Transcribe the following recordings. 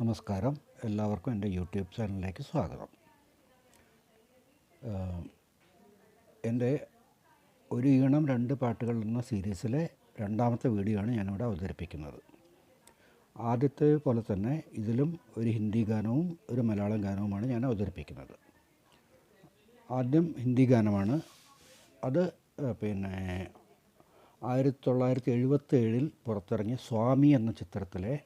നമസ്കാരം. എല്ലാവർക്കും എന്റെ യൂട്യൂബ് ചാനലിലേക്ക് സ്വാഗതം. എന്റെ ഒരു ഈണം രണ്ട് പാട്ടുകൾ എന്ന സീരീസിലെ രണ്ടാമത്തെ വീഡിയോ ആണ് ഞാനിവിടെ അവതരിപ്പിക്കുന്നത്. ആദ്യത്തെ പോലെ തന്നെ ഇതിലും ഒരു ഹിന്ദി ഗാനവും ഒരു മലയാളം ഗാനവുമാണ് ഞാൻ അവതരിപ്പിക്കുന്നത്. ആദ്യം ഹിന്ദി ഗാനമാണ്. അത് പിന്നെ ആയിരത്തി തൊള്ളായിരത്തി എഴുപത്തി ഏഴിൽ പുറത്തിറങ്ങിയ സ്വാമി എന്ന ചിത്രത്തിലെ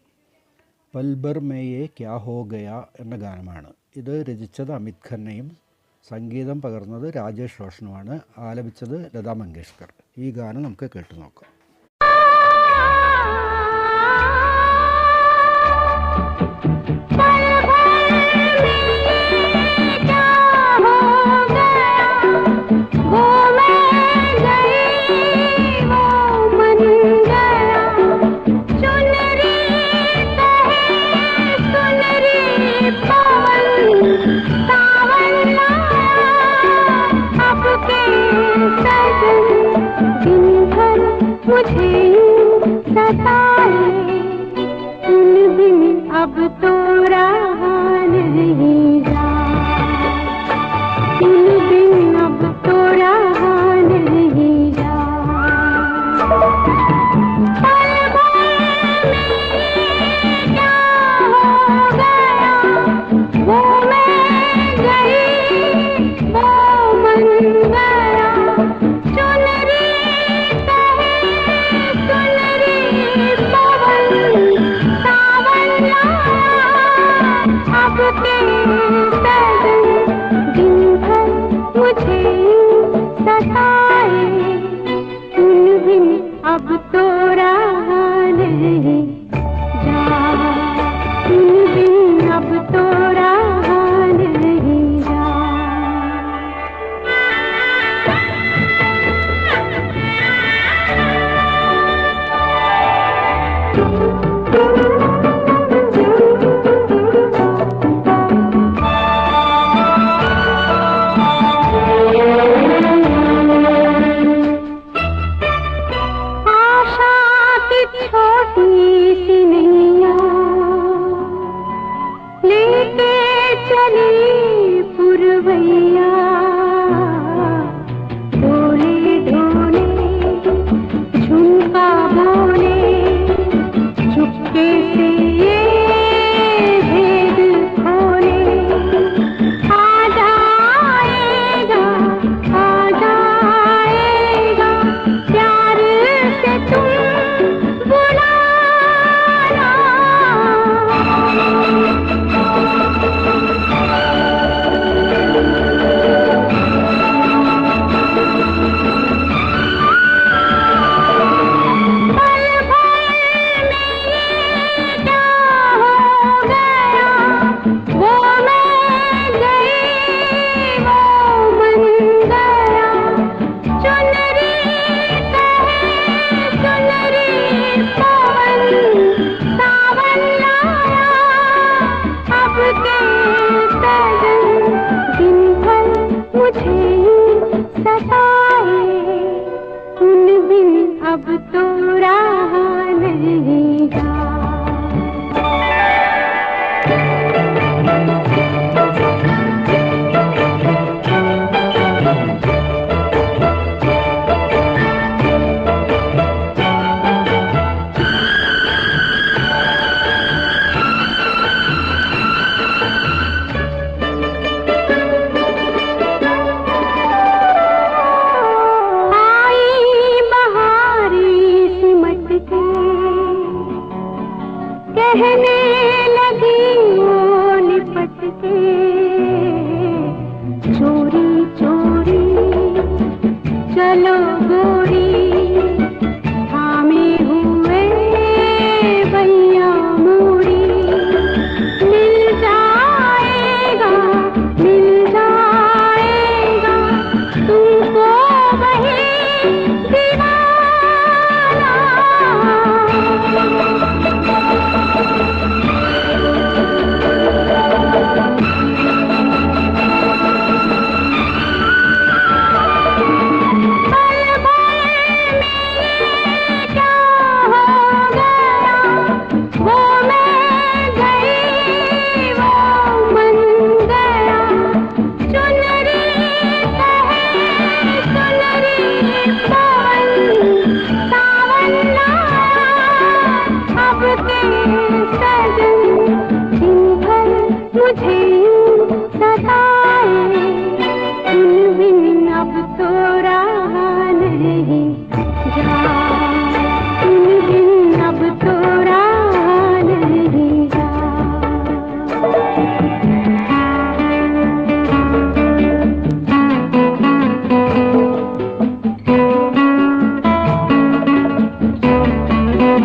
പൽബർ മേയെ ക്യാ ഹോ ഗയ എന്ന ഗാനമാണ്. ഇത് രചിച്ചത് അമിത് ഖന്നയും സംഗീതം പകർന്നത് രാജേഷ് റോഷനുമാണ്. ആലപിച്ചത് ലതാ മങ്കേഷ്കർ. ഈ ഗാനം നമുക്ക് കേട്ടു നോക്കാം. मुझे अब तो रहा नहीं। चलो गोरी ഇനി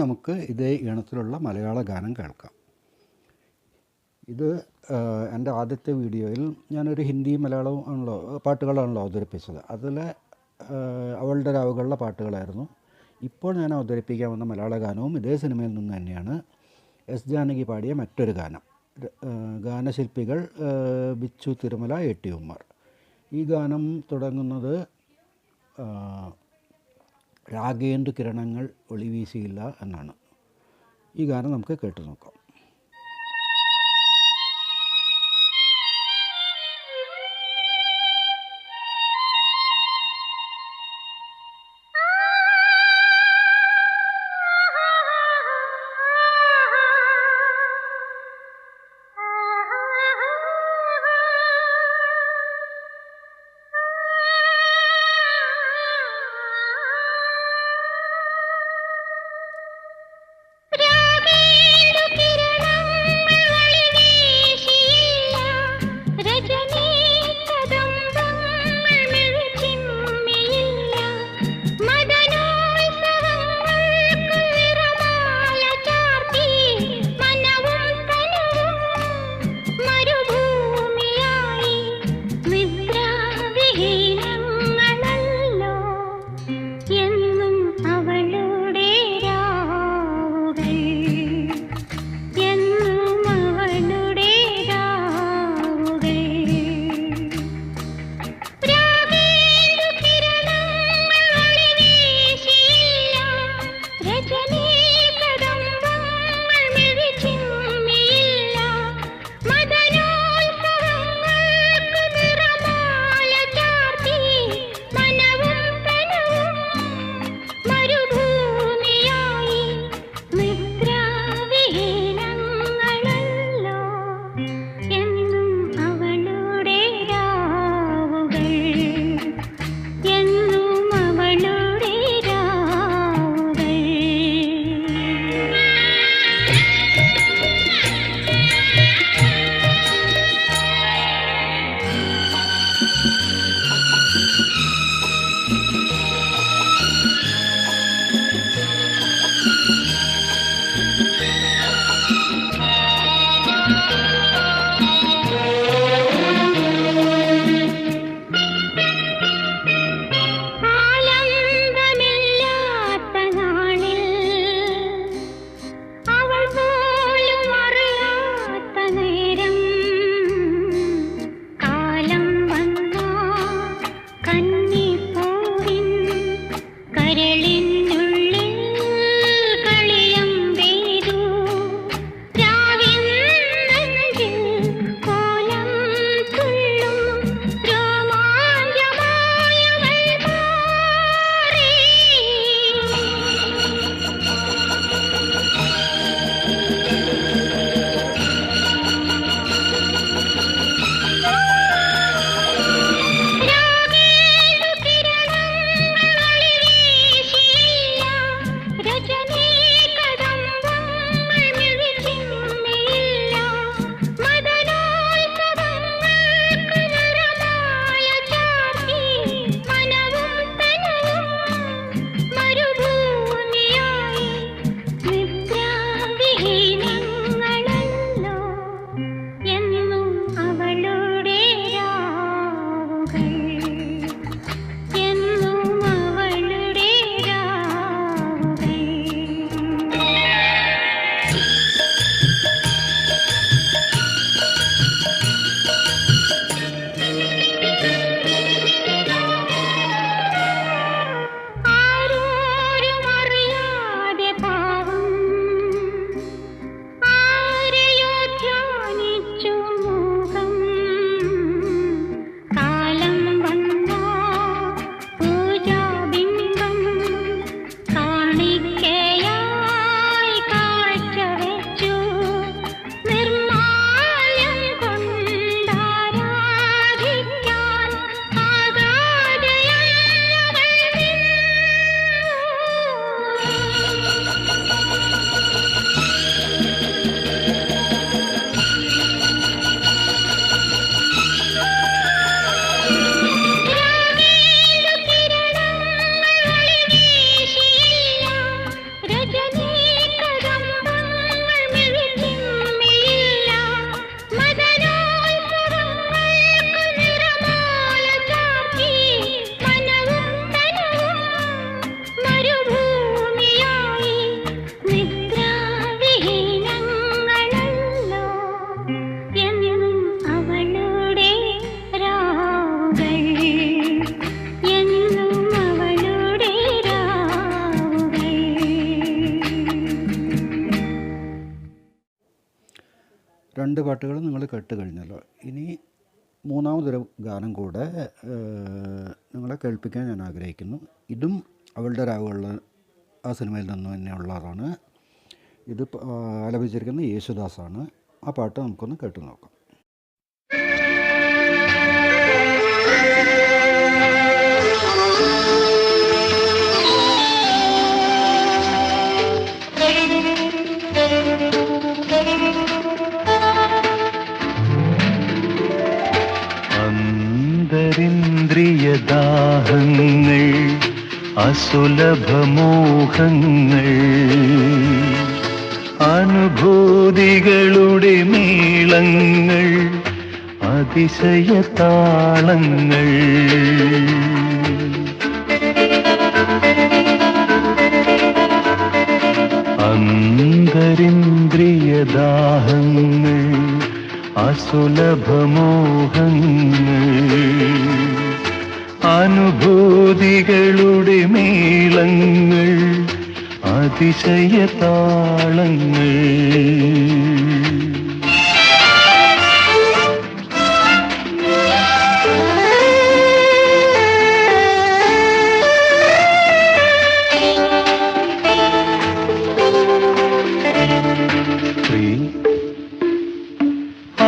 നമുക്ക് ഇതേ ഈണത്തിലുള്ള മലയാള ഗാനം കേൾക്കാം. ഇത് എന്റെ ആദ്യത്തെ വീഡിയോയിൽ ഞാനൊരു ഹിന്ദി മലയാളവും ആണല്ലോ പാട്ടുകളാണല്ലോ അവതരിപ്പിച്ചത്. അതിൽ അവളുടെ രാവുകളുടെ പാട്ടുകളായിരുന്നു. ഇപ്പോൾ ഞാൻ അവതരിപ്പിക്കാൻ വന്ന മലയാള ഗാനവും ഇതേ സിനിമയിൽ നിന്ന് തന്നെയാണ്. എസ് ജാനകി പാടിയ മറ്റൊരു ഗാനം. ഗാനശില്പികൾ ബിച്ചു തിരുമല എ ടി ഉമ്മർ. ഈ ഗാനം തുടങ്ങുന്നത് രാഗേന്ദു കിരണങ്ങൾ ഒളിവീശിയില്ല എന്നാണ്. ഈ ഗാനം നമുക്ക് കേട്ടു നോക്കാം. രണ്ട് പാട്ടുകളും നിങ്ങൾ കേട്ട് കഴിഞ്ഞല്ലോ ഇനി മൂന്നാമതൊരു ഗാനം കൂടെ നിങ്ങളെ കേൾപ്പിക്കാൻ ഞാൻ ആഗ്രഹിക്കുന്നു. ഇതും അവളുടെ രാവുകളിൽ ആ സിനിമയിൽ നിന്ന് തന്നെയുള്ളതാണ് ഇത് ആലപിച്ചിരിക്കുന്ന യേശുദാസാണ്. ആ പാട്ട് നമുക്കൊന്ന് കേട്ട് നോക്കാം. അന്തരിന്ദ്രിയദാഹങ്ങൾ അസുലഭമോഹങ്ങൾ അനുഭൂതികളുടെ മേളങ്ങൾ അതിശയതാളങ്ങൾ. അന്തരിന്ദ്രിയദാഹങ്ങൾ അസുലഭമോഹങ്ങൾ അനുഭൂതികളുടെ മേളങ്ങൾ അതിശയ താളങ്ങൾ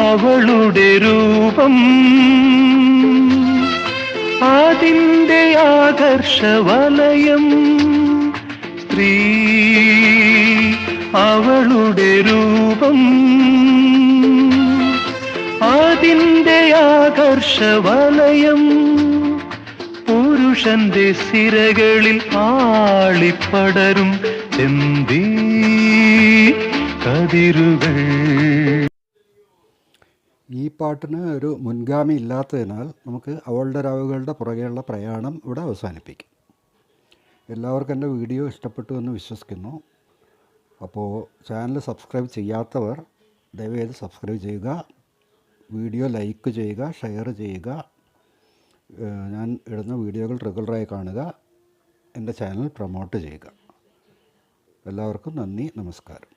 അവളുടെ രൂപം അതിന്റെ ആകർഷവലയം സ്ത്രീ അവളുടെ രൂപം. അതിന്റെ ആകർഷവലയം പുരുഷന്റെ സിരകളിൽ ആളിപ്പടരും ചെന്തീ കതിരുകൾ. ഈ പാട്ടിന് ഒരു മുൻഗാമി ഇല്ലാത്തതിനാൽ നമുക്ക് അവളുടെ രാവുകളുടെ പുറകെയുള്ള പ്രയാണം ഇവിടെ അവസാനിപ്പിക്കും. എല്ലാവർക്കും എന്റെ വീഡിയോ ഇഷ്ടപ്പെട്ടു എന്ന് വിശ്വസിക്കുന്നു. അപ്പോൾ ചാനൽ സബ്സ്ക്രൈബ് ചെയ്യാത്തവർ ദയവേത് സബ്സ്ക്രൈബ് ചെയ്യുക വീഡിയോ ലൈക്ക് ചെയ്യുക ഷെയർ ചെയ്യുക ഞാൻ ഇടുന്ന വീഡിയോകൾ റെഗുലറായി കാണുക എന്റെ ചാനൽ പ്രൊമോട്ട് ചെയ്യുക. എല്ലാവർക്കും നന്ദി നമസ്കാരം.